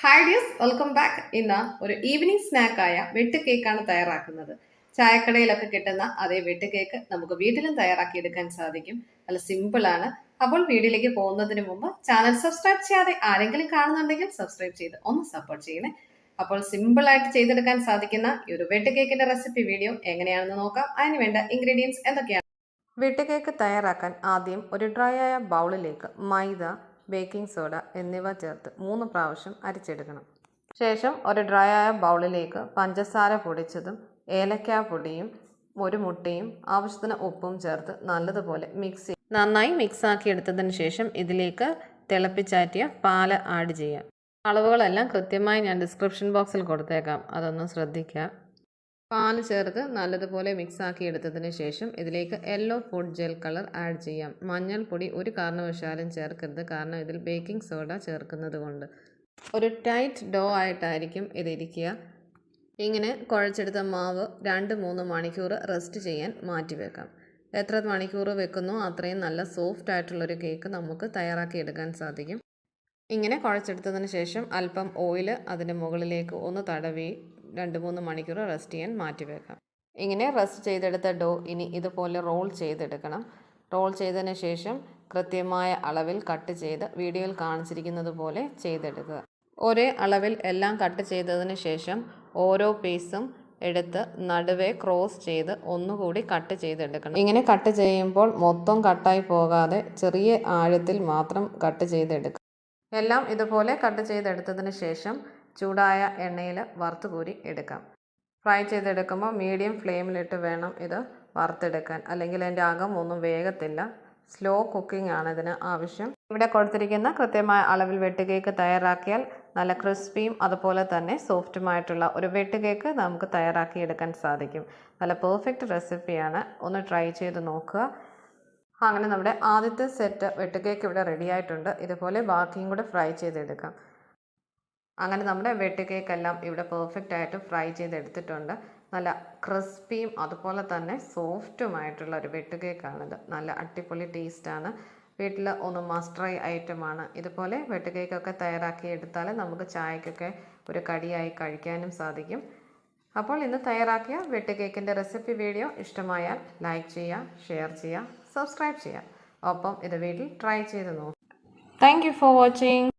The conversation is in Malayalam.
ഹായ് ഡിയസ് വെൽക്കം ബാക്ക് ഇന്ന് ഒരു ഈവനിങ് സ്നാക്കായ വെട്ട് കേക്കാണ് തയ്യാറാക്കുന്നത്. ചായക്കടയിലൊക്കെ കിട്ടുന്ന അതേ വെട്ട് കേക്ക് നമുക്ക് വീട്ടിലും തയ്യാറാക്കി എടുക്കാൻ സാധിക്കും. നല്ല സിമ്പിളാണ് അപ്പോൾ വീഡിയോയിലേക്ക് പോകുന്നതിന് മുമ്പ് ചാനൽ സബ്സ്ക്രൈബ് ചെയ്യാതെ ആരെങ്കിലും കാണുന്നുണ്ടെങ്കിൽ സബ്സ്ക്രൈബ് ചെയ്ത് ഒന്ന് സപ്പോർട്ട് ചെയ്യണേ. അപ്പോൾ സിമ്പിളായിട്ട് ചെയ്തെടുക്കാൻ സാധിക്കുന്ന ഈ ഒരു വെട്ട് കേക്കിന്റെ റെസിപ്പി വീഡിയോ എങ്ങനെയാണെന്ന് നോക്കാം. അതിന് വേണ്ട ഇൻഗ്രീഡിയൻസ് എന്തൊക്കെയാണ്? വെട്ട് കേക്ക് തയ്യാറാക്കാൻ ആദ്യം ഒരു ഡ്രൈ ആയ ബൗളിലേക്ക് മൈദ ബേക്കിംഗ് സോഡ എന്നിവ ചേർത്ത് മൂന്ന് പ്രാവശ്യം അരിച്ചെടുക്കണം. ശേഷം ഒരു ഡ്രൈ ആയ ബൗളിലേക്ക് പഞ്ചസാര പൊടിച്ചതും ഏലക്കാ പൊടിയും ഒരു മുട്ടയും ആവശ്യത്തിന് ഉപ്പും ചേർത്ത് നല്ലതുപോലെ മിക്സ് നന്നായി മിക്സ് ആക്കി എടുത്തതിന് ശേഷം ഇതിലേക്ക് തിളപ്പിച്ചാറ്റിയ പാൽ ആഡ് ചെയ്യാം അളവുകളെല്ലാം കൃത്യമായി ഞാൻ ഡിസ്ക്രിപ്ഷൻ ബോക്സിൽ കൊടുത്തേക്കാം. അതൊന്ന് ശ്രദ്ധിക്കുക. പാൽ ചേർത്ത് നല്ലതുപോലെ മിക്സ് ആക്കി എടുത്തതിന് ശേഷം ഇതിലേക്ക് yellow food gel colour add ചെയ്യാം. മഞ്ഞൾപ്പൊടി ഒരു കാരണവശാലും ചേർക്കരുത്. കാരണം ഇതിൽ ബേക്കിംഗ് സോഡ ചേർക്കുന്നത് കൊണ്ട് ഒരു ടൈറ്റ് ഡോ ആയിട്ടായിരിക്കും ഇതിരിക്കുക. ഇങ്ങനെ കുഴച്ചെടുത്ത മാവ് രണ്ട് മൂന്ന് മണിക്കൂർ റെസ്റ്റ് ചെയ്യാൻ മാറ്റി വെക്കാം എത്ര മണിക്കൂർ വെക്കുന്നോ അത്രയും നല്ല സോഫ്റ്റ് ആയിട്ടുള്ളൊരു കേക്ക് നമുക്ക് തയ്യാറാക്കി എടുക്കാൻ സാധിക്കും. ഇങ്ങനെ കുഴച്ചെടുത്തതിന് ശേഷം അല്പം ഓയിൽ അതിന്റെ മുകളിലേക്ക് ഒന്ന് തടവി രണ്ട് മൂന്ന് മണിക്കൂർ റെസ്റ്റ് ചെയ്യാൻ മാറ്റി വെക്കാം. ഇങ്ങനെ റെസ്റ്റ് ചെയ്തെടുത്ത ഡോ ഇനി ഇതുപോലെ റോൾ ചെയ്തെടുക്കണം. റോൾ ചെയ്തതിന് ശേഷം കൃത്യമായ അളവിൽ കട്ട് ചെയ്ത് വീഡിയോയിൽ കാണിച്ചിരിക്കുന്നത് പോലെ ചെയ്തെടുക്കുക. ഒരേ അളവിൽ എല്ലാം കട്ട് ചെയ്തതിന് ശേഷം ഓരോ പീസും എടുത്ത് നടുവേ ക്രോസ് ചെയ്ത് ഒന്നുകൂടി കട്ട് ചെയ്തെടുക്കണം. ഇങ്ങനെ കട്ട് ചെയ്യുമ്പോൾ മൊത്തം കട്ടായി പോകാതെ ചെറിയ ആഴത്തിൽ മാത്രം കട്ട് ചെയ്തെടുക്കുക. എല്ലാം ഇതുപോലെ കട്ട് ചെയ്തെടുത്തതിന് ശേഷം ചൂടായ എണ്ണയിൽ വറുത്ത് കോരി എടുക്കാം. ഫ്രൈ ചെയ്തെടുക്കുമ്പോൾ മീഡിയം ഫ്ലെയിമിലിട്ട് വേണം ഇത് വറുത്തെടുക്കാൻ. അല്ലെങ്കിൽ അതിന്റെ അകം ഒന്നും വേഗത്തില്ല സ്ലോ കുക്കിംഗ് ആണ് ഇതിന് ആവശ്യം. ഇവിടെ കൊടുത്തിരിക്കുന്ന കൃത്യമായ അളവിൽ വെട്ടുകേക്ക് തയ്യാറാക്കിയാൽ നല്ല ക്രിസ്പിയും അതുപോലെ തന്നെ സോഫ്റ്റുമായിട്ടുള്ള ഒരു വെട്ടുകേക്ക് നമുക്ക് തയ്യാറാക്കിയെടുക്കാൻ സാധിക്കും. നല്ല പെർഫെക്റ്റ് റെസിപ്പിയാണ്. ഒന്ന് ട്രൈ ചെയ്ത് നോക്കുക. അങ്ങനെ നമ്മുടെ ആദ്യത്തെ സെറ്റ് വെട്ടുകേക്ക് ഇവിടെ റെഡി ആയിട്ടുണ്ട്. ഇതുപോലെ ബാക്കിയും കൂടെ ഫ്രൈ ചെയ്തെടുക്കാം. അങ്ങനെ നമ്മുടെ വെട്ടുകേക്ക് എല്ലാം ഇവിടെ പെർഫെക്റ്റ് ആയിട്ട് ഫ്രൈ ചെയ്തെടുത്തിട്ടുണ്ട്. നല്ല ക്രിസ്പിയും അതുപോലെ തന്നെ സോഫ്റ്റുമായിട്ടുള്ള ഒരു വെട്ടുകേക്കാണിത് നല്ല അടിപൊളി ടേസ്റ്റാണ് വീട്ടിൽ ഒന്ന് മസ്റ്റ് ട്രൈ ഐറ്റമാണ് ഇതുപോലെ വെട്ടുകേക്കൊക്കെ തയ്യാറാക്കി എടുത്താൽ നമുക്ക് ചായക്കൊക്കെ ഒരു കടിയായി കഴിക്കാനും സാധിക്കും. അപ്പോൾ ഇന്ന് തയ്യാറാക്കിയ വെട്ട് കേക്കിന്റെ റെസിപ്പി വീഡിയോ ഇഷ്ടമായാൽ ലൈക്ക് ചെയ്യുക ഷെയർ ചെയ്യുക സബ്സ്ക്രൈബ് ചെയ്യുക. ഒപ്പം ഇത് വീട്ടിൽ ട്രൈ ചെയ്ത് നോക്കുക താങ്ക് ഫോർ വാച്ചിങ്